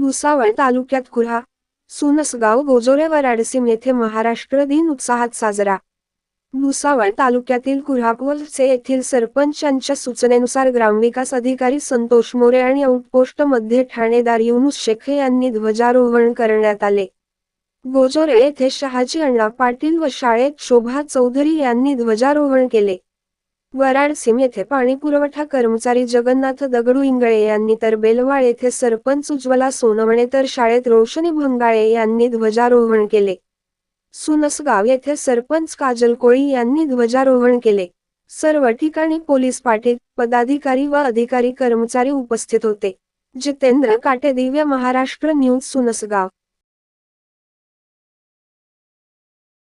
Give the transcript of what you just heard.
भुसावळ तालुक्यात कुऱ्हा सुनसगाव गोजोरे वराडसीम येथे महाराष्ट्र दिन उत्साहात साजरा. भुसावळ तालुक्यातील कुऱ्हापोलचे येथील सरपंचांच्या सूचनेनुसार ग्रामविकास अधिकारी संतोष मोरे आणि आउटपोस्टमध्ये ठाणेदार युनुस शेखे यांनी ध्वजारोहण करण्यात आले. गोजोरे येथे शहाजी अण्णा पाटील व शाळेत शोभा चौधरी यांनी ध्वजारोहण केले. वराडसीम येथे पाणी पुरवठा कर्मचारी जगन्नाथ दगडू इंगळे यांनी तर बेलवाळ येथे सरपंच उज्ज्वला सोनवणे तर शाळेत रोशनी भंगाळे यांनी ध्वजारोहण केले. सुनसगाव येथे सरपंच काजल कोळी यांनी ध्वजारोहण केले. सर्व ठिकाणी पोलीस पाटील पदाधिकारी व अधिकारी कर्मचारी उपस्थित होते. जितेंद्र काटे दिव्य महाराष्ट्र न्यूज सुनसगाव.